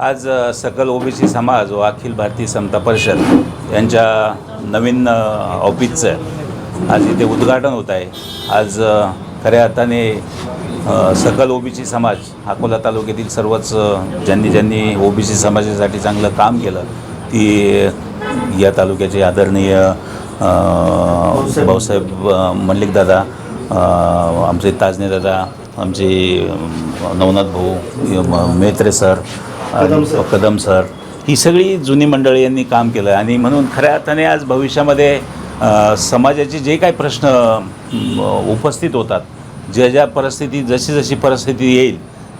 आज सकल ओबीसी समाज व अखिल भारतीय समता परिषद यांच्या नवीन ऑफिसचं आज इथे उद्घाटन होत आहे. आज खऱ्या अर्थाने सकल ओबीसी समाज अकोला तालुक्यातील सर्वच ज्यांनी ज्यांनी ओबीसी समाजासाठी चांगलं काम केलं ती या तालुक्याचे आदरणीय भाऊसाहेब मल्लिकदादा आमचे आमचे ताजनेदादा आमचे नवनाथ भाऊ Metre sir Kadam sir. Kadam sir. ही सगळी जुनी मंडळी यांनी काम केलं आणि म्हणून खऱ्या अर्थाने आज भविष्यामध्ये समाजाचे जे काही प्रश्न उपस्थित होतात ज्या ज्या परिस्थिती जशी जशी परिस्थिती येईल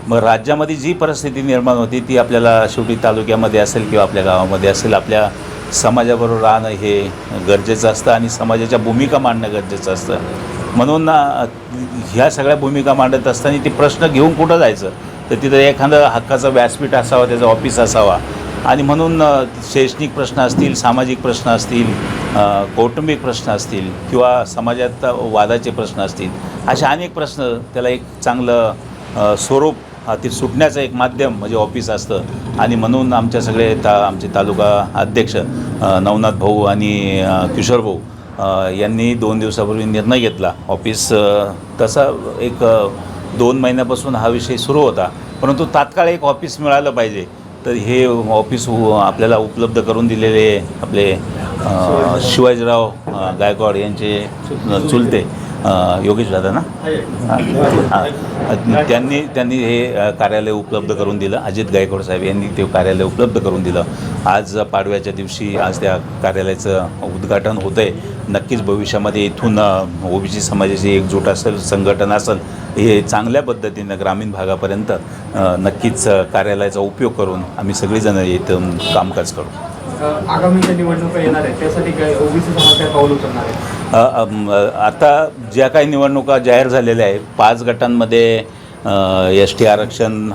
मग राज्यामध्ये जी परिस्थिती निर्माण होती ती आपल्याला शेवटी तालुक्यामध्ये असेल किंवा आपल्या गावामध्ये असेल आपल्या समाजाबरोबर राहणं हे गरजेचं असतं आणि समाजाच्या भूमिका मांडणं गरजेचं असतं. म्हणून ह्या सगळ्या भूमिका मांडत असताना ते प्रश्न घेऊन कुठं जायचं? तर तिथं एखादं हक्काचं व्यासपीठ असावं त्याचं ऑफिस असावा. आणि म्हणून शैक्षणिक प्रश्न असतील सामाजिक प्रश्न असतील कौटुंबिक प्रश्न असतील किंवा समाजात वादाचे प्रश्न असतील अशा अनेक प्रश्न त्याला एक चांगलं स्वरूप ते सुटण्याचं एक माध्यम म्हणजे ऑफिस असतं. आणि म्हणून आमच्या सगळे ता आमचे तालुका अध्यक्ष नवनाथ भाऊ आणि किशोर भाऊ यांनी दोन दिवसापूर्वी निर्णय घेतला. ऑफिस तसा एक दोन महिन्यापासून हा विषय सुरू होता. परंतु तात्काळ एक ऑफिस मिळालं पाहिजे. तर हे ऑफिस आपल्याला उपलब्ध करून दिलेले आपले शिवाजीराव गायकवाड यांचे चुलते. योगेश दादा ना हां. त्यांनी त्यांनी हे कार्यालय उपलब्ध करून दिलं. अजित गायकवाड साहेब यांनी ते कार्यालय उपलब्ध करून दिलं. आज पाडव्याच्या दिवशी आज त्या कार्यालयाचं उद्घाटन होतं आहे नक्कीच भविष्यामध्ये इथून ओबीसी समाजाची एकजूट असेल संघटन असेल हे चांगल्या पद्धतीनं ग्रामीण भागापर्यंत नक्कीच कार्यालयाचा उपयोग करून आम्ही सगळेजण इथून कामकाज करू. आगामी निवडणुका येणार आहेत त्यासाठी काय ओबीसी समाज काय पाऊल उचलणार आहे? आता ज्या काही निवडणुका जाहीर झालेल्या आहेत पाच गटांमध्ये एस टी आरक्षण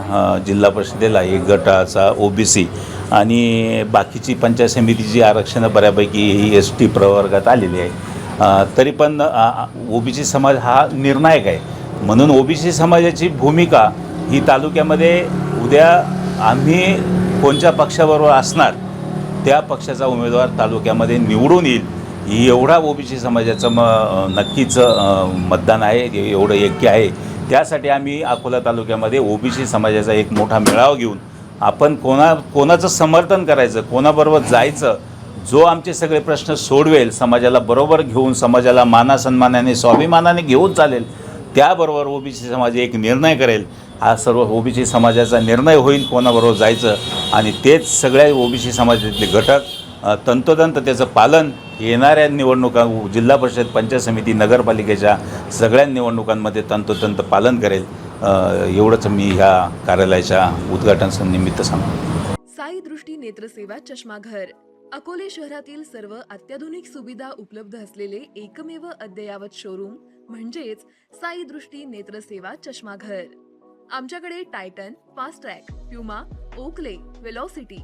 जिल्हा परिषदेला एक गटाचा ओ बी सी आणि बाकीची पंचायत समितीची आरक्षणं बऱ्यापैकी ही एस टी प्रवर्गात आलेली आहे तरी पण ओ बी सी समाज हा निर्णायक आहे. म्हणून ओ बी सी समाजाची भूमिका ही तालुक्यामध्ये उद्या आम्ही कोणत्या पक्षाबरोबर असणार त्या पक्षाचा उमेदवार तालुक्यामध्ये निवडून येईल एवढा ओबीसी समाजाचं म नक्कीच मतदान आहे एवढं ऐक्य आहे. त्यासाठी आम्ही अकोला तालुक्यामध्ये ओबीसी समाजाचा एक मोठा मेळावा घेऊन आपण कोणा कोणाचं समर्थन करायचं कोणाबरोबर जायचं जो आमचे सगळे प्रश्न सोडवेल समाजाला बरोबर घेऊन समाजाला मानासन्मानाने स्वाभिमानाने घेऊन चालेल त्याबरोबर ओबीसी समाज एक निर्णय करेल. हा सर्व ओबीसी समाजाचा निर्णय होईल कोणाबरोबर जायचं आणि तेच सगळ्या ओबीसी समाजातले घटक तंतोतंत त्याचं पालन येणाऱ्या निवडणुका जिल्हा परिषद पंचायत समिती नगरपालिकेच्या सगळ्या निवडणुकांमध्ये तंतोतंत पालन करेल. एवढंच मी ह्या कार्यालयाच्या उद्घाटन निमित्त सांगतो. साई दृष्टी नेत्रसेवा चष्माघर. अकोले शहरातील सर्व अत्याधुनिक सुविधा उपलब्ध असलेले एकमेव अद्ययावत शोरूम म्हणजेच साई दृष्टी नेत्रसेवा चष्माघर. आमच्याकडे Titan Fastrack Puma Oakley Velocity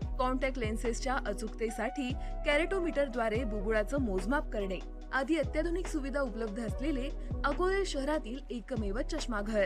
contact लेन्सेसच्या अचूकतेसाठी कॅरेटोमीटरद्वारे बुबुळाचं मोजमाप करणे. आदी अत्याधुनिक सुविधा उपलब्ध असलेले अकोले शहरातील एकमेव चष्माघर.